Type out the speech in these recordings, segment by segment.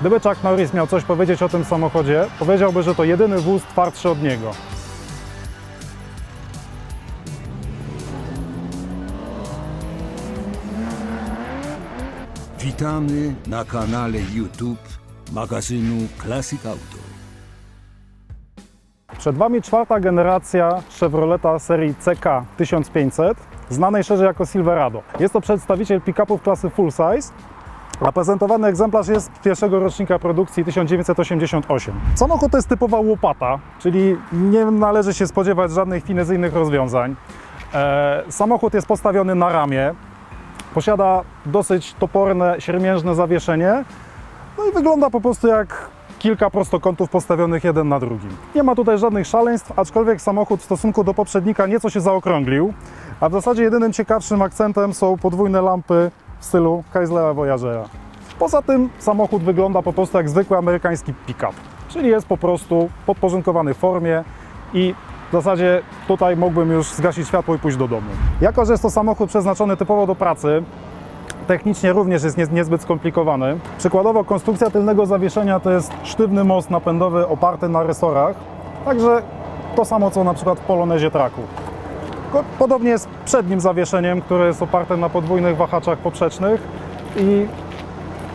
Gdyby Chuck Norris miał coś powiedzieć o tym samochodzie, powiedziałby, że to jedyny wóz twardszy od niego. Witamy na kanale YouTube magazynu Classic Auto. Przed Wami czwarta generacja Chevroleta serii CK 1500, znanej szerzej jako Silverado. Jest to przedstawiciel pick-upów klasy full size, a prezentowany egzemplarz jest z pierwszego rocznika produkcji 1988. Samochód to jest typowa łopata, czyli nie należy się spodziewać żadnych finezyjnych rozwiązań. E, samochód jest postawiony na ramię, posiada dosyć toporne, siermiężne zawieszenie, no i wygląda po prostu jak kilka prostokątów postawionych jeden na drugim. Nie ma tutaj żadnych szaleństw, aczkolwiek samochód w stosunku do poprzednika nieco się zaokrąglił, a w zasadzie jedynym ciekawszym akcentem są podwójne lampy w stylu Chryslera Voyagera. Poza tym samochód wygląda po prostu jak zwykły amerykański pick-up, czyli jest po prostu podporządkowany formie i w zasadzie tutaj mógłbym już zgasić światło i pójść do domu. Jako, że jest to samochód przeznaczony typowo do pracy, technicznie również jest nie, niezbyt skomplikowany. Przykładowo konstrukcja tylnego zawieszenia to jest sztywny most napędowy oparty na resorach, także to samo co na przykład w Polonezie Traku. Podobnie jest przednim zawieszeniem, które jest oparte na podwójnych wahaczach poprzecznych i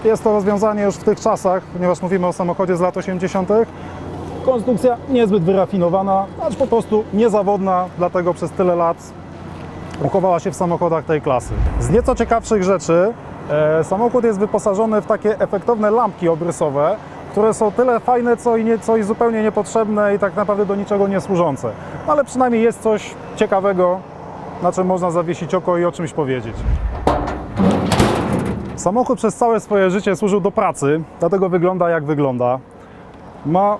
jest to rozwiązanie już w tych czasach, ponieważ mówimy o samochodzie z lat 80. Konstrukcja niezbyt wyrafinowana, acz po prostu niezawodna, dlatego przez tyle lat uchowała się w samochodach tej klasy. Z nieco ciekawszych rzeczy, e, samochód jest wyposażony w takie efektowne lampki obrysowe, które są tyle fajne, co i, nie, co i zupełnie niepotrzebne i tak naprawdę do niczego nie służące. Ale przynajmniej jest coś ciekawego, na czym można zawiesić oko i o czymś powiedzieć. Samochód przez całe swoje życie służył do pracy, dlatego wygląda jak wygląda. Ma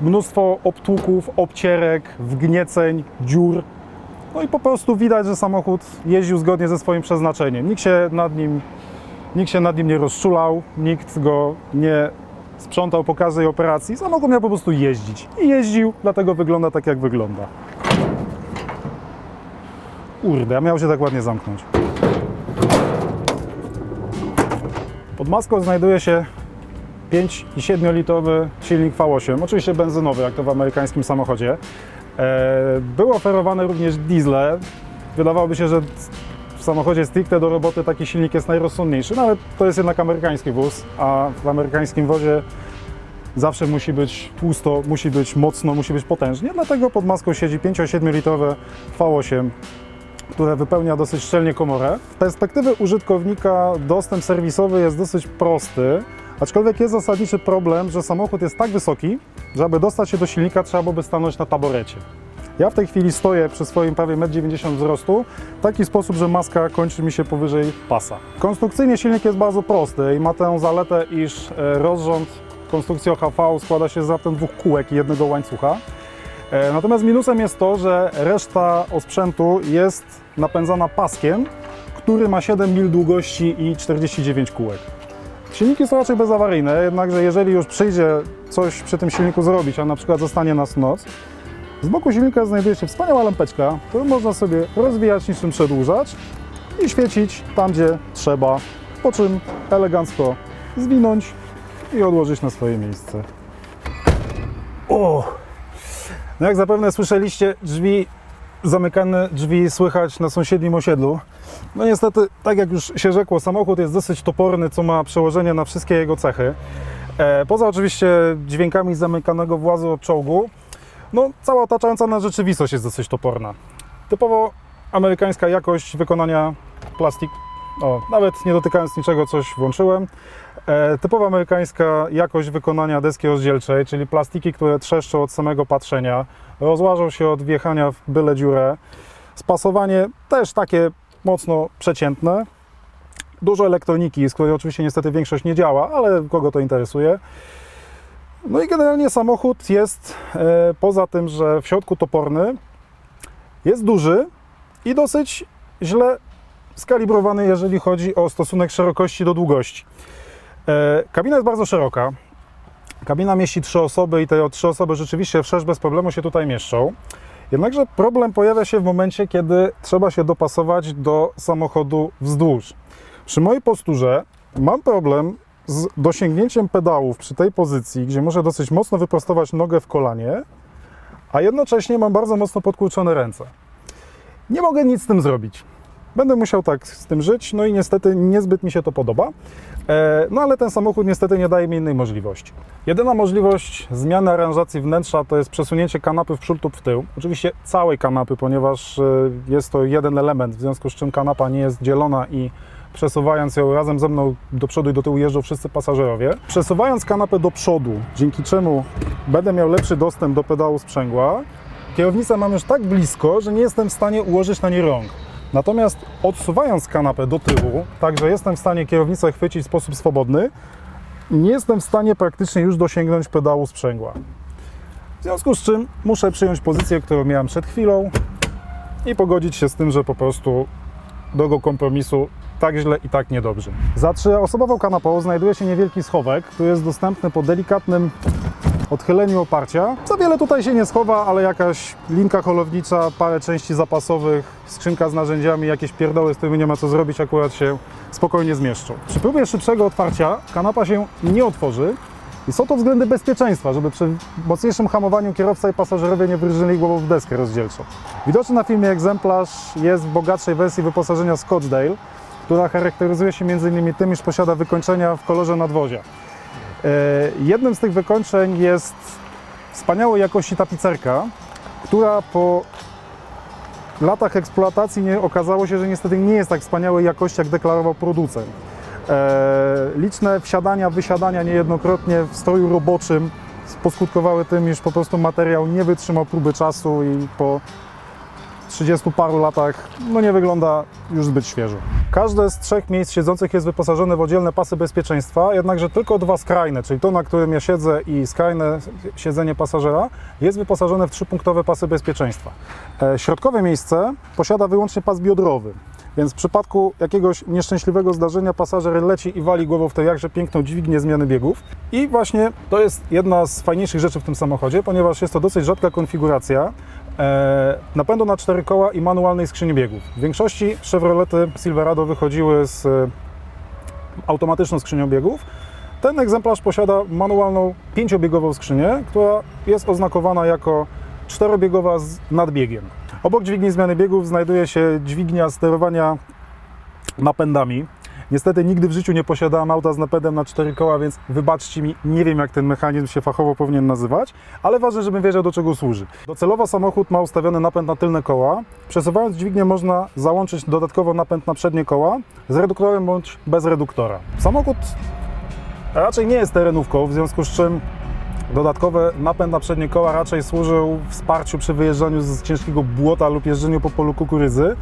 mnóstwo obtłuków, obcierek, wgnieceń, dziur, no i po prostu widać, że samochód jeździł zgodnie ze swoim przeznaczeniem. Nikt się nad nim, nikt się nad nim nie rozczulał, nikt go nie sprzątał po każdej operacji. Samochód miał po prostu jeździć. I jeździł, dlatego wygląda tak, jak wygląda. Kurde, miał się tak ładnie zamknąć. Pod maską znajduje się 5,7 litrowy silnik V8, oczywiście benzynowy, jak to w amerykańskim samochodzie. E, Były oferowane również diesle. Wydawałoby się, że samochodzie stricte do roboty taki silnik jest najrozsądniejszy, no ale to jest jednak amerykański wóz, a w amerykańskim wozie zawsze musi być tłusto, musi być mocno, musi być potężnie, dlatego pod maską siedzi 5,7 litrowe V8 które wypełnia dosyć szczelnie komorę. Z perspektywy użytkownika dostęp serwisowy jest dosyć prosty, aczkolwiek jest zasadniczy problem, że samochód jest tak wysoki, że aby dostać się do silnika trzeba byłoby stanąć na taborecie. Ja w tej chwili stoję przy swoim prawie 1,90 m wzrostu w taki sposób, że maska kończy mi się powyżej pasa. Konstrukcyjnie silnik jest bardzo prosty i ma tę zaletę, iż e, rozrząd konstrukcji OHV składa się z raptem dwóch kółek i jednego łańcucha. E, Natomiast minusem jest to, że reszta osprzętu jest napędzana paskiem, który ma 7 mil długości i 49 kółek. Silniki są raczej bezawaryjne, jednakże jeżeli już przyjdzie coś przy tym silniku zrobić, a na przykład zostanie nas noc, z boku silnika znajduje się wspaniała lampeczka, którą można sobie rozwijać niczym przedłużać i świecić tam, gdzie trzeba, po czym elegancko zwinąć i odłożyć na swoje miejsce. O! No jak zapewne słyszeliście, drzwi, zamykane drzwi słychać na sąsiednim osiedlu. No niestety, tak jak już się rzekło, samochód jest dosyć toporny, co ma przełożenie na wszystkie jego cechy. E, poza oczywiście dźwiękami zamykanego włazu od czołgu, no cała otaczająca nas rzeczywistość jest dosyć toporna. Typowo amerykańska jakość wykonania plastik, o, nawet nie dotykając niczego coś włączyłem. E, typowa amerykańska jakość wykonania deski rozdzielczej, czyli plastiki, które trzeszczą od samego patrzenia, rozłażą się od wjechania w byle dziurę. Spasowanie też takie mocno przeciętne. Dużo elektroniki, z której oczywiście niestety większość nie działa, ale kogo to interesuje. No i generalnie samochód jest, e, poza tym, że w środku toporny, jest duży i dosyć źle skalibrowany, jeżeli chodzi o stosunek szerokości do długości. E, Kabina jest bardzo szeroka. Kabina mieści trzy osoby i te trzy osoby rzeczywiście wszerz bez problemu się tutaj mieszczą. Jednakże problem pojawia się w momencie, kiedy trzeba się dopasować do samochodu wzdłuż. Przy mojej posturze mam problem z dosięgnięciem pedałów przy tej pozycji, gdzie muszę dosyć mocno wyprostować nogę w kolanie, a jednocześnie mam bardzo mocno podkurczone ręce. Nie mogę nic z tym zrobić. Będę musiał tak z tym żyć, no i niestety niezbyt mi się to podoba. E, No ale ten samochód niestety nie daje mi innej możliwości. Jedyna możliwość zmiany aranżacji wnętrza to jest przesunięcie kanapy w przód lub w tył. Oczywiście całej kanapy, ponieważ e, jest to jeden element, w związku z czym kanapa nie jest dzielona i przesuwając ją razem ze mną do przodu i do tyłu jeżdżą wszyscy pasażerowie. Przesuwając kanapę do przodu, dzięki czemu będę miał lepszy dostęp do pedału sprzęgła, kierownicę mam już tak blisko, że nie jestem w stanie ułożyć na niej rąk. Natomiast odsuwając kanapę do tyłu, tak że jestem w stanie kierownicę chwycić w sposób swobodny, nie jestem w stanie praktycznie już dosięgnąć pedału sprzęgła. W związku z czym muszę przyjąć pozycję, którą miałem przed chwilą i pogodzić się z tym, że po prostu drogą kompromisu tak źle i tak niedobrze. Za trzyosobową kanapą znajduje się niewielki schowek, który jest dostępny po delikatnym odchyleniu oparcia. Za wiele tutaj się nie schowa, ale jakaś linka holownicza, parę części zapasowych, skrzynka z narzędziami, jakieś pierdoły, z którymi nie ma co zrobić, akurat się spokojnie zmieszczą. Przy próbie szybszego otwarcia kanapa się nie otworzy i są to względy bezpieczeństwa, żeby przy mocniejszym hamowaniu kierowca i pasażerowie nie wyrżyli głową w deskę rozdzielczą. Widoczny na filmie egzemplarz jest w bogatszej wersji wyposażenia Scottsdale, która charakteryzuje się m.in. tym, iż posiada wykończenia w kolorze nadwozia. E, Jednym z tych wykończeń jest wspaniałej jakości tapicerka, która po latach eksploatacji nie, okazało się, że niestety nie jest tak wspaniałej jakości, jak deklarował producent. E, liczne wsiadania, wysiadania niejednokrotnie w stroju roboczym poskutkowały tym, iż po prostu materiał nie wytrzymał próby czasu i po 30 paru latach no nie wygląda już zbyt świeżo. Każde z trzech miejsc siedzących jest wyposażone w oddzielne pasy bezpieczeństwa, jednakże tylko dwa skrajne, czyli to, na którym ja siedzę i skrajne siedzenie pasażera, jest wyposażone w trzypunktowe pasy bezpieczeństwa. E, Środkowe miejsce posiada wyłącznie pas biodrowy, więc w przypadku jakiegoś nieszczęśliwego zdarzenia pasażer leci i wali głową w tę jakże piękną dźwignię zmiany biegów. I właśnie to jest jedna z fajniejszych rzeczy w tym samochodzie, ponieważ jest to dosyć rzadka konfiguracja napędu na cztery koła i manualnej skrzyni biegów. W większości Chevrolety Silverado wychodziły z e, automatyczną skrzynią biegów. Ten egzemplarz posiada manualną pięciobiegową skrzynię, która jest oznakowana jako czterobiegowa z nadbiegiem. Obok dźwigni zmiany biegów znajduje się dźwignia sterowania napędami. Niestety nigdy w życiu nie posiadałem auta z napędem na cztery koła, więc wybaczcie mi, nie wiem jak ten mechanizm się fachowo powinien nazywać, ale ważne, żebym wiedział do czego służy. Docelowo samochód ma ustawiony napęd na tylne koła. Przesuwając dźwignię można załączyć dodatkowo napęd na przednie koła z reduktorem bądź bez reduktora. Samochód raczej nie jest terenówką, w związku z czym Dodatkowy napęd na przednie koła raczej służył wsparciu przy wyjeżdżaniu z ciężkiego błota lub jeżdżeniu po polu kukurydzy.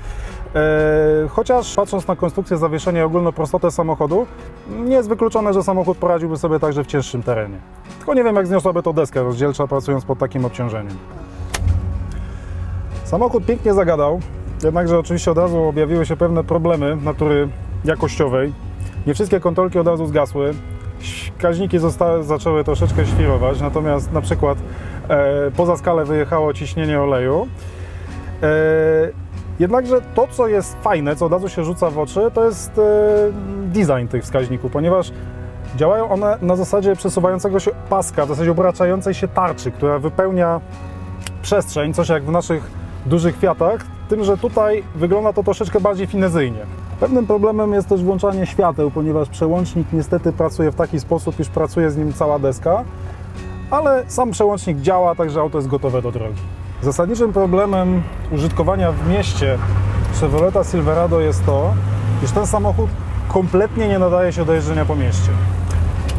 E, Chociaż patrząc na konstrukcję zawieszenia i ogólną prostotę samochodu, nie jest wykluczone, że samochód poradziłby sobie także w cięższym terenie. Tylko nie wiem, jak zniosłaby to deskę rozdzielcza, pracując pod takim obciążeniem. Samochód pięknie zagadał, jednakże oczywiście od razu objawiły się pewne problemy natury jakościowej. Nie wszystkie kontrolki od razu zgasły. Wskaźniki zostały, zaczęły troszeczkę świrować, natomiast na przykład e, poza skalę wyjechało ciśnienie oleju. E, jednakże to, co jest fajne, co od razu się rzuca w oczy, to jest e, design tych wskaźników, ponieważ działają one na zasadzie przesuwającego się paska, w zasadzie obracającej się tarczy, która wypełnia przestrzeń, coś jak w naszych dużych Fiatach, tym, że tutaj wygląda to troszeczkę bardziej finezyjnie. Pewnym problemem jest też włączanie świateł, ponieważ przełącznik niestety pracuje w taki sposób, iż pracuje z nim cała deska, ale sam przełącznik działa, także auto jest gotowe do drogi. Zasadniczym problemem użytkowania w mieście Chevroleta Silverado jest to, iż ten samochód kompletnie nie nadaje się do jeżdżenia po mieście.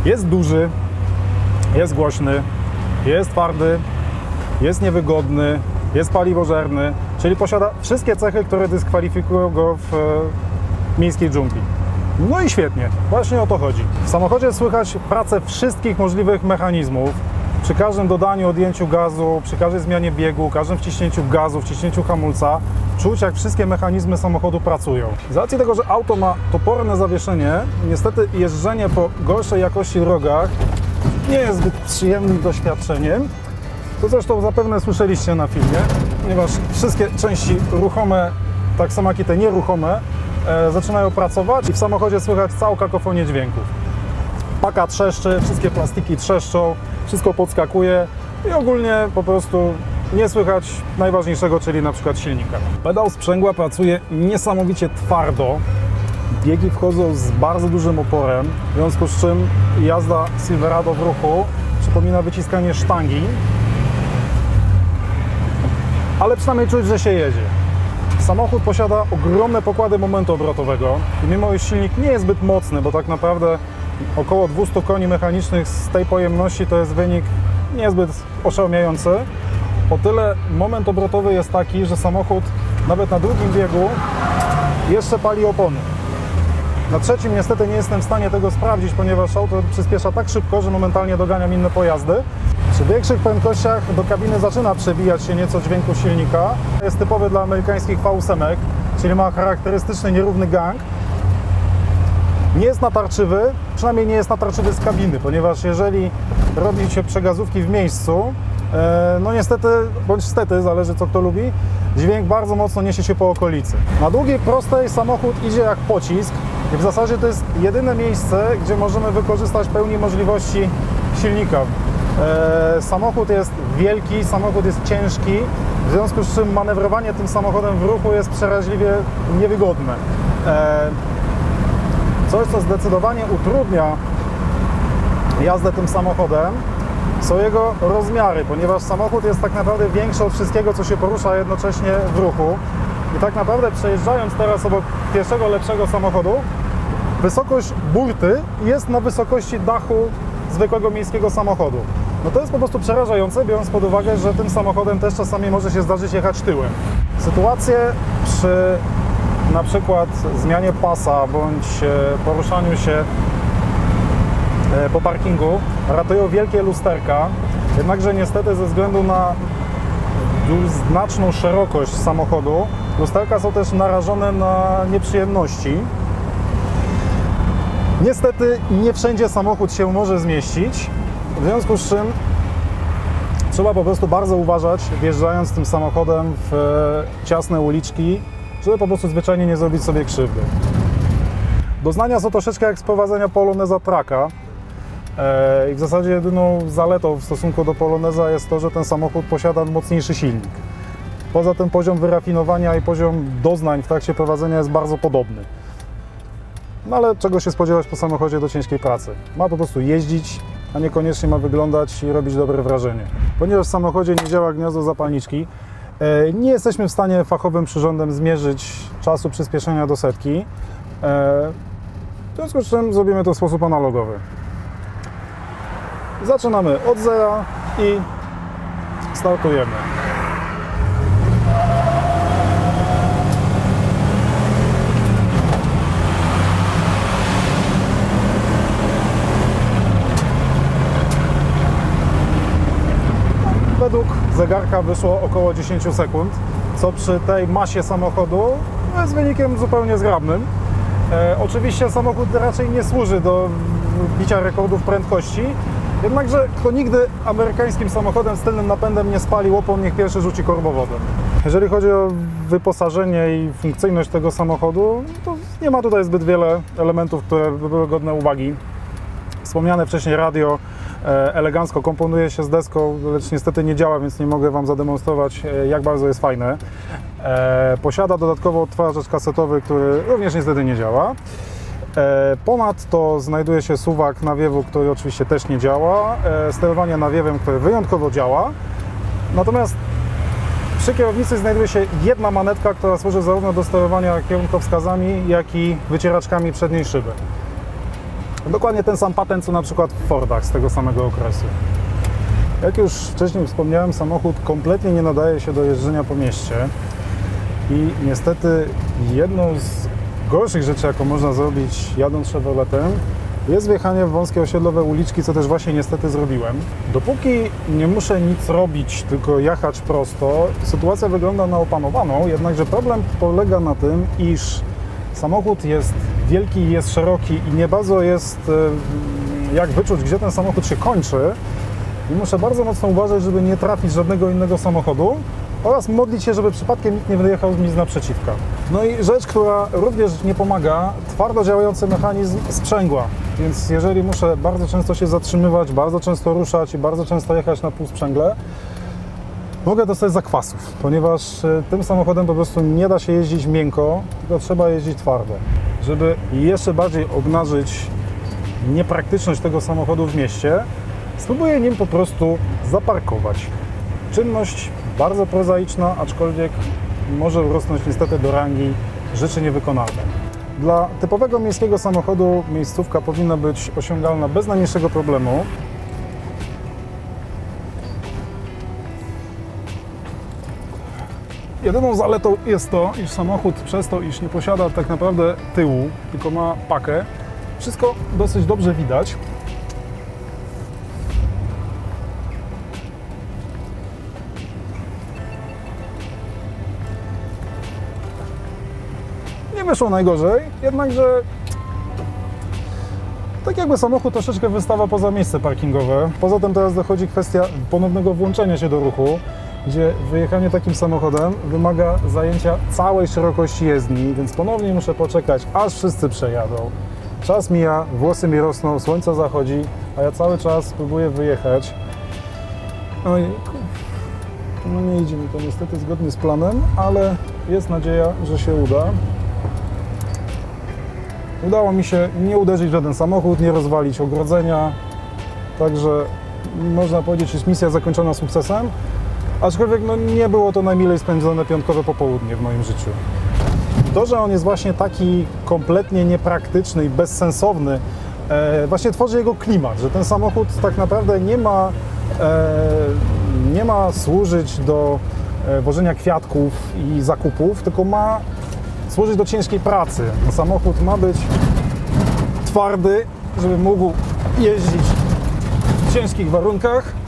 Jest duży, jest głośny, jest twardy, jest niewygodny, jest paliwożerny, czyli posiada wszystkie cechy, które dyskwalifikują go w e, miejskiej dżungli. No i świetnie, właśnie o to chodzi. W samochodzie słychać pracę wszystkich możliwych mechanizmów. Przy każdym dodaniu, odjęciu gazu, przy każdej zmianie biegu, każdym wciśnięciu gazu, wciśnięciu hamulca, czuć jak wszystkie mechanizmy samochodu pracują. Z racji tego, że auto ma toporne zawieszenie, niestety jeżdżenie po gorszej jakości drogach nie jest zbyt przyjemnym doświadczeniem. To zresztą zapewne słyszeliście na filmie, ponieważ wszystkie części ruchome, tak samo jak i te nieruchome, e, zaczynają pracować i w samochodzie słychać całą kakofonię dźwięków. Paka trzeszczy, wszystkie plastiki trzeszczą, wszystko podskakuje i ogólnie po prostu nie słychać najważniejszego, czyli na przykład silnika. Pedał sprzęgła pracuje niesamowicie twardo, biegi wchodzą z bardzo dużym oporem, w związku z czym jazda Silverado w ruchu przypomina wyciskanie sztangi, ale przynajmniej czuć, że się jedzie. Samochód posiada ogromne pokłady momentu obrotowego i mimo iż silnik nie jest zbyt mocny, bo tak naprawdę około 200 koni mechanicznych z tej pojemności to jest wynik niezbyt oszałamiający, o tyle moment obrotowy jest taki, że samochód nawet na długim biegu jeszcze pali opony. Na trzecim niestety nie jestem w stanie tego sprawdzić, ponieważ auto przyspiesza tak szybko, że momentalnie doganiam inne pojazdy. Przy większych prędkościach do kabiny zaczyna przebijać się nieco dźwięku silnika. Jest typowy dla amerykańskich V8, czyli ma charakterystyczny nierówny gang. Nie jest natarczywy, przynajmniej nie jest natarczywy z kabiny, ponieważ jeżeli robi się przegazówki w miejscu, e, no niestety, bądź stety, zależy co kto lubi, dźwięk bardzo mocno niesie się po okolicy. Na długiej prostej samochód idzie jak pocisk i w zasadzie to jest jedyne miejsce, gdzie możemy wykorzystać pełni możliwości silnika. E, Samochód jest wielki, samochód jest ciężki, w związku z czym manewrowanie tym samochodem w ruchu jest przeraźliwie niewygodne. Coś, co zdecydowanie utrudnia jazdę tym samochodem, są jego rozmiary, ponieważ samochód jest tak naprawdę większy od wszystkiego, co się porusza jednocześnie w ruchu. I tak naprawdę przejeżdżając teraz obok pierwszego lepszego samochodu, wysokość burty jest na wysokości dachu zwykłego miejskiego samochodu. No to jest po prostu przerażające, biorąc pod uwagę, że tym samochodem też czasami może się zdarzyć jechać tyłem. Sytuacje przy na przykład zmianie pasa bądź e, poruszaniu się e, po parkingu ratują wielkie lusterka, jednakże niestety ze względu na znaczną szerokość samochodu lusterka są też narażone na nieprzyjemności. Niestety nie wszędzie samochód się może zmieścić, w związku z czym trzeba po prostu bardzo uważać, wjeżdżając tym samochodem w e, ciasne uliczki, żeby po prostu zwyczajnie nie zrobić sobie krzywdy. Doznania są troszeczkę jak z prowadzenia Poloneza Traka. E, I w zasadzie jedyną zaletą w stosunku do Poloneza jest to, że ten samochód posiada mocniejszy silnik. Poza tym poziom wyrafinowania i poziom doznań w trakcie prowadzenia jest bardzo podobny. No ale czego się spodziewać po samochodzie do ciężkiej pracy? Ma po prostu jeździć, a niekoniecznie ma wyglądać i robić dobre wrażenie. Ponieważ w samochodzie nie działa gniazdo zapalniczki, nie jesteśmy w stanie fachowym przyrządem zmierzyć czasu przyspieszenia do setki. E, W związku z czym zrobimy to w sposób analogowy. Zaczynamy od zera i startujemy. Według zegarka wyszło około 10 sekund, co przy tej masie samochodu jest wynikiem zupełnie zgrabnym. E, oczywiście samochód raczej nie służy do bicia rekordów prędkości, jednakże kto nigdy amerykańskim samochodem z tylnym napędem nie spalił opon, niech pierwszy rzuci korbowodem. Jeżeli chodzi o wyposażenie i funkcyjność tego samochodu, to nie ma tutaj zbyt wiele elementów, które by były godne uwagi. Wspomniane wcześniej radio elegancko komponuje się z deską, lecz niestety nie działa, więc nie mogę Wam zademonstrować, e, jak bardzo jest fajne. E, Posiada dodatkowo odtwarzacz kasetowy, który również niestety nie działa. E, Ponadto znajduje się suwak nawiewu, który oczywiście też nie działa. E, Sterowanie nawiewem, które wyjątkowo działa. Natomiast przy kierownicy znajduje się jedna manetka, która służy zarówno do sterowania kierunkowskazami, jak i wycieraczkami przedniej szyby. Dokładnie ten sam patent, co na przykład w Fordach z tego samego okresu. Jak już wcześniej wspomniałem, samochód kompletnie nie nadaje się do jeżdżenia po mieście i niestety jedną z gorszych rzeczy, jaką można zrobić jadąc Chevroletem, jest wjechanie w wąskie osiedlowe uliczki, co też właśnie niestety zrobiłem. Dopóki nie muszę nic robić, tylko jechać prosto, sytuacja wygląda na opanowaną, jednakże problem polega na tym, iż samochód jest wielki, jest szeroki i nie bardzo jest e, jak wyczuć, gdzie ten samochód się kończy. I muszę bardzo mocno uważać, żeby nie trafić żadnego innego samochodu, oraz modlić się, żeby przypadkiem nikt nie wyjechał mi z naprzeciwka. No i rzecz, która również nie pomaga, twardo działający mechanizm sprzęgła. Więc jeżeli muszę bardzo często się zatrzymywać, bardzo często ruszać i bardzo często jechać na półsprzęgle, mogę dostać zakwasów, ponieważ e, tym samochodem po prostu nie da się jeździć miękko, tylko trzeba jeździć twardo. Żeby jeszcze bardziej obnażyć niepraktyczność tego samochodu w mieście, spróbuję nim po prostu zaparkować. Czynność bardzo prozaiczna, aczkolwiek może urosnąć niestety do rangi rzeczy niewykonalnej. Dla typowego miejskiego samochodu miejscówka powinna być osiągalna bez najmniejszego problemu. Jedyną zaletą jest to, iż samochód przez to, iż nie posiada tak naprawdę tyłu, tylko ma pakę, wszystko dosyć dobrze widać. Nie wyszło najgorzej, jednakże tak jakby samochód troszeczkę wystawa poza miejsce parkingowe. Poza tym teraz dochodzi kwestia ponownego włączenia się do ruchu, gdzie wyjechanie takim samochodem wymaga zajęcia całej szerokości jezdni, więc ponownie muszę poczekać, aż wszyscy przejadą. Czas mija, włosy mi rosną, słońce zachodzi, a ja cały czas próbuję wyjechać. Ojejku. No nie idzie mi to niestety zgodnie z planem, ale jest nadzieja, że się uda. Udało mi się nie uderzyć w żaden samochód, nie rozwalić ogrodzenia, także można powiedzieć, że jest misja zakończona sukcesem. Aczkolwiek no, nie było to najmilej spędzone piątkowe popołudnie w moim życiu. To, że on jest właśnie taki kompletnie niepraktyczny i bezsensowny, e, właśnie tworzy jego klimat, że ten samochód tak naprawdę nie ma, e, nie ma służyć do e, wożenia kwiatków i zakupów, tylko ma służyć do ciężkiej pracy. No, samochód ma być twardy, żeby mógł jeździć w ciężkich warunkach.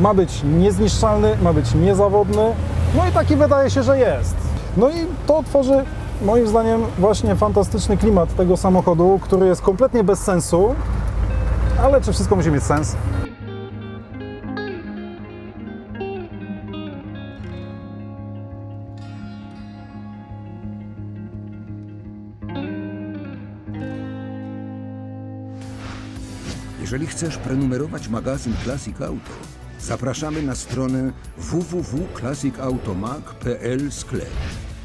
Ma być niezniszczalny, ma być niezawodny. No i taki wydaje się, że jest. No i to tworzy moim zdaniem właśnie fantastyczny klimat tego samochodu, który jest kompletnie bez sensu. Ale czy wszystko musi mieć sens? Jeżeli chcesz prenumerować magazyn Classic Auto, zapraszamy na stronę www.classicautomag.pl sklep.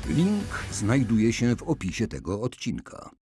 Link znajduje się w opisie tego odcinka.